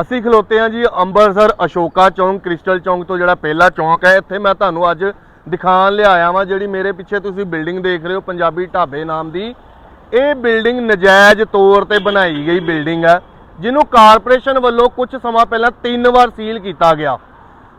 ਅਸੀਂ ਖਲੋਤੇ ਹਾਂ ਜੀ ਅੰਮ੍ਰਿਤਸਰ ਅਸ਼ੋਕਾ ਚੌਂਕ, ਕ੍ਰਿਸਟਲ ਚੌਂਕ ਤੋਂ ਜਿਹੜਾ ਪਹਿਲਾ ਚੌਂਕ ਹੈ। ਇੱਥੇ ਮੈਂ ਤੁਹਾਨੂੰ ਅੱਜ ਦਿਖਾਉਣ ਲਿਆਇਆ ਵਾਂ, ਜਿਹੜੀ ਮੇਰੇ ਪਿੱਛੇ ਤੁਸੀਂ ਬਿਲਡਿੰਗ ਦੇਖ ਰਹੇ ਹੋ, ਪੰਜਾਬੀ ਢਾਬੇ ਨਾਮ ਦੀ। ਇਹ ਬਿਲਡਿੰਗ ਨਜਾਇਜ਼ ਤੌਰ ਤੇ ਬਣਾਈ ਗਈ ਬਿਲਡਿੰਗ ਹੈ, ਜਿਹਨੂੰ ਕਾਰਪੋਰੇਸ਼ਨ ਵੱਲੋਂ ਕੁਝ ਸਮਾਂ ਪਹਿਲਾਂ ਤਿੰਨ ਵਾਰ ਸੀਲ ਕੀਤਾ ਗਿਆ।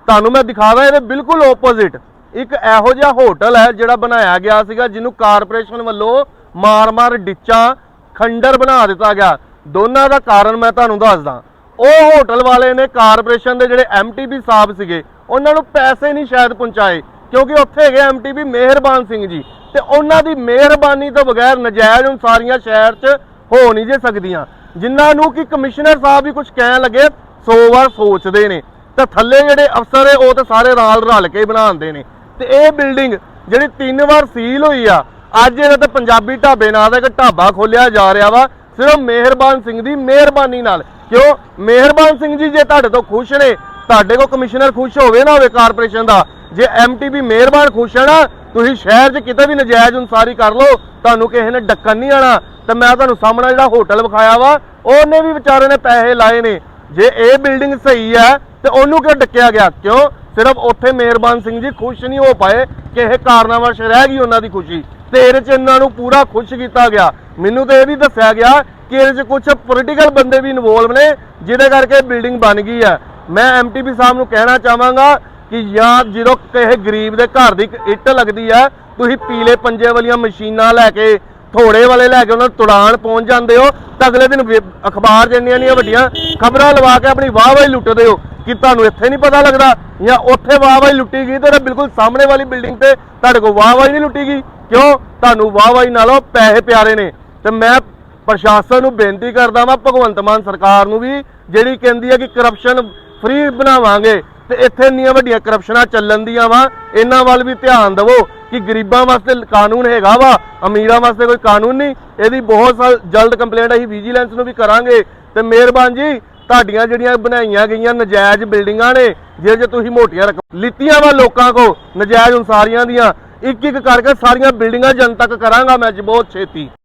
ਤੁਹਾਨੂੰ ਮੈਂ ਦਿਖਾਵਾ, ਇਹਦੇ ਬਿਲਕੁਲ ਆਪੋਜ਼ਿਟ ਇੱਕ ਇਹੋ ਜਿਹਾ ਹੋਟਲ ਹੈ ਜਿਹੜਾ ਬਣਾਇਆ ਗਿਆ ਸੀਗਾ, ਜਿਹਨੂੰ ਕਾਰਪੋਰੇਸ਼ਨ ਵੱਲੋਂ ਮਾਰ-ਮਾਰ, ਡਿੱਚਾਂ, ਖੰਡਰ ਬਣਾ ਦਿੱਤਾ ਗਿਆ। ਦੋਨਾਂ ਦਾ ਕਾਰਨ ਮੈਂ ਤੁਹਾਨੂੰ ਦੱਸਦਾ। ਉਹ ਹੋਟਲ ਵਾਲੇ ਨੇ ਕਾਰਪੋਰੇਸ਼ਨ ਦੇ ਜਿਹੜੇ ਐਮਟੀਬੀ ਸਾਹਿਬ ਸੀਗੇ, ਉਹਨਾਂ ਨੂੰ ਪੈਸੇ ਨਹੀਂ ਸ਼ਾਇਦ ਪਹੁੰਚਾਏ, ਕਿਉਂਕਿ ਉੱਥੇ ਹੈਗੇ ਐਮਟੀਬੀ ਮਿਹਰਬਾਨ ਸਿੰਘ ਜੀ। ਤੇ ਉਹਨਾਂ ਦੀ ਮਿਹਰਬਾਨੀ ਤੋਂ ਬਗੈਰ ਨਜਾਇਜ਼ ਸਾਰੀਆਂ ਸ਼ਹਿਰ 'ਚ ਹੋ ਨਹੀਂ ਜੇ ਸਕਦੀਆਂ। ਜਿਨ੍ਹਾਂ ਨੂੰ ਕਿ ਕਮਿਸ਼ਨਰ ਸਾਹਿਬ ਵੀ ਕੁਝ ਕਹਿਣ ਲੱਗੇ 100 ਵਾਰ ਸੋਚਦੇ ਨੇ। ਤਾਂ ਥੱਲੇ ਜਿਹੜੇ ਅਫਸਰ ਹੈ, ਉਹ ਤਾਂ ਸਾਰੇ ਰਲ ਰਲ ਕੇ ਬਣਾਉਂਦੇ ਨੇ। ਤੇ ਇਹ ਬਿਲਡਿੰਗ ਜਿਹੜੀ ਤਿੰਨ ਵਾਰ ਸੀਲ ਹੋਈ ਆ, ਅੱਜ ਇਹਨਾਂ ਤੇ ਪੰਜਾਬੀ ਢਾਬੇ ਨਾਂ ਦਾ ਇੱਕ ਢਾਬਾ ਖੋਲਿਆ ਜਾ ਰਿਹਾ ਵਾ, ਸਿਰਫ ਮਿਹਰਬਾਨ ਸਿੰਘ ਦੀ ਮਿਹਰਬਾਨੀ ਨਾਲ। ਕਿਉਂ? ਮਿਹਰਬਾਨ ਸਿੰਘ ਜੀ, ਜੇ ਤੁਹਾਡੇ ਤੋਂ ਖੁਸ਼ ਨੇ, ਤੁਹਾਡੇ ਕੋ ਕਮਿਸ਼ਨਰ ਖੁਸ਼ ਹੋਵੇ ਨਾ ਹੋਵੇ ਕਾਰਪੋਰੇਸ਼ਨ ਦਾ, ਜੇ ਐਮਟੀਬੀ ਮਿਹਰਬਾਨ ਖੁਸ਼ ਹੈ ਨਾ, ਤੁਸੀਂ ਸ਼ਹਿਰ 'ਚ ਕਿਤੇ ਵੀ ਨਜਾਇਜ਼ ਅਨਸਾਰੀ ਕਰ ਲਓ, ਤੁਹਾਨੂੰ ਕਿਸੇ ਨੇ ਡੱਕਣ ਨਹੀਂ ਆਣਾ। ਤੇ ਮੈਂ ਤੁਹਾਨੂੰ ਸਾਹਮਣਾ ਜਿਹੜਾ ਹੋਟਲ ਵਿਖਾਇਆ ਵਾ, ਉਹਨੇ ਵੀ ਵਿਚਾਰੇ ਨੇ ਪੈਸੇ ਲਾਏ ਨੇ। ਜੇ ਇਹ ਬਿਲਡਿੰਗ ਸਹੀ ਹੈ, ਤੇ ਉਹਨੂੰ ਕਿਉਂ ਡੱਕਿਆ ਗਿਆ? ਕਿਉਂ? ਸਿਰਫ ਉੱਥੇ ਮਿਹਰਬਾਨ ਸਿੰਘ ਜੀ ਖੁਸ਼ ਨਹੀਂ ਹੋ ਪਾਏ ਕਿ ਇਹ ਕਾਰਨਾਮਾ ਰਹਿ ਗਈ ਉਹਨਾਂ ਦੀ ਖੁਸ਼ੀ। ਤੇ ਇਹਦੇ 'ਚ ਇਹਨਾਂ ਨੂੰ ਪੂਰਾ ਖੁਸ਼ ਕੀਤਾ ਗਿਆ। ਮੈਨੂੰ ਤੇ ਇਹ ਵੀ ਦੱਸਿਆ ਗਿਆ ਕਿ ਇਹਦੇ 'ਚ ਕੁਝ ਪੋਲੀਟੀਕਲ ਬੰਦੇ ਵੀ ਇਨਵੋਲਵ ਨੇ, ਜਿਹਦੇ ਕਰਕੇ ਬਿਲਡਿੰਗ ਬਣ ਗਈ ਹੈ। ਮੈਂ ਐਮਟੀਪੀ ਸਾਹਿਬ ਨੂੰ ਕਹਿਣਾ ਚਾਹਾਂਗਾ ਕਿ ਜਾਂ ਜਦੋਂ ਕਿਸੇ ਗਰੀਬ ਦੇ ਘਰ ਦੀ ਇੱਕ ਇੱਟ ਲੱਗਦੀ ਹੈ, ਤੁਸੀਂ ਪੀਲੇ ਪੰਜੇ ਵਾਲੀਆਂ ਮਸ਼ੀਨਾਂ ਲੈ ਕੇ, ਥੋੜੇ ਵਾਲੇ ਲੈ ਕੇ ਉਹਨਾਂ ਨੂੰ ਤੁੜਾਨ ਪਹੁੰਚ ਜਾਂਦੇ ਹੋ, ਤਾਂ ਅਗਲੇ ਦਿਨ ਅਖਬਾਰ ਜੰਨੀਆਂ ਨੀਆਂ ਵੱਡੀਆਂ ਖਬਰਾਂ ਲਵਾ ਕੇ ਆਪਣੀ ਵਾਹ ਵਾਹ ਲੁੱਟਦੇ ਹੋ, ਕਿ ਤੁਹਾਨੂੰ ਇੱਥੇ ਨਹੀਂ ਪਤਾ ਲੱਗਦਾ, ਜਾਂ ਉੱਥੇ ਵਾਹ ਵਾਹ ਲੁੱਟੀ ਗਈ ਤੇ ਬਿਲਕੁਲ ਸਾਹਮਣੇ ਵਾਲੀ ਬਿਲਡਿੰਗ ਤੇ ਤੁਹਾਡੇ ਕੋਲ ਵਾਹ ਵਾਹ ਨਹੀਂ ਲੁੱਟੀ ਗਈ। ਕਿਉਂ? ਤੁਹਾਨੂੰ ਵਾਹ ਵਾਹ ਨਾਲੋਂ ਪੈਸੇ ਪਿਆਰੇ ਨੇ। ਤੇ ਮੈਂ ਪ੍ਰਸ਼ਾਸਨ ਨੂੰ ਬੇਨਤੀ ਕਰਦਾ ਵਾਂ, ਭਗਵੰਤ ਮਾਨ ਸਰਕਾਰ ਨੂੰ ਵੀ, ਜਿਹੜੀ ਕਹਿੰਦੀ ਹੈ ਕਿ ਕਰਪਸ਼ਨ ਫ੍ਰੀ ਬਣਾਵਾਂਗੇ, ਤੇ ਇੱਥੇ ਇੰਨੀਆਂ ਵੱਡੀਆਂ ਕਰਪਸ਼ਨਾਂ ਚੱਲਣ ਦੀਆਂ ਵਾ, ਇਹਨਾਂ ਵੱਲ ਵੀ ਧਿਆਨ ਦਿਵੋ ਕਿ ਗਰੀਬਾਂ ਵਾਸਤੇ ਕਾਨੂੰਨ ਹੈਗਾ ਵਾ, ਅਮੀਰਾਂ ਵਾਸਤੇ ਕੋਈ ਕਾਨੂੰਨ ਨਹੀਂ, ਇਹਦੀ ਬਹੁਤ ਸਾਲ ਜਲਦ ਕੰਪਲੇਂਟ ਅਸੀਂ ਵਿਜੀਲੈਂਸ ਨੂੰ ਵੀ ਕਰਾਂਗੇ। ਤੇ ਮਿਹਰਬਾਨ ਜੀ, ਤੁਹਾਡੀਆਂ ਜਿਹੜੀਆਂ ਬਣਾਈਆਂ ਗਈਆਂ ਨਜਾਇਜ਼ ਬਿਲਡਿੰਗਾਂ ਨੇ, ਜਿਹਦੇ ਜੇ ਤੁਸੀਂ ਮੋਟੀਆਂ ਰਕਮ ਲਿੱਤੀਆਂ ਵਾ ਲੋਕਾਂ ਕੋ ਨਜਾਇਜ਼ ਅਨਸਾਰੀਆਂ ਦੀਆਂ ਇੱਕ ਇੱਕ ਕਰਕੇ ਸਾਰੀਆਂ ਬਿਲਡਿੰਗਾਂ ਜਨ ਤੱਕ ਕਰਾਂਗਾ ਮੈਂ, ਅੱਜ ਬਹੁਤ ਛੇਤੀ।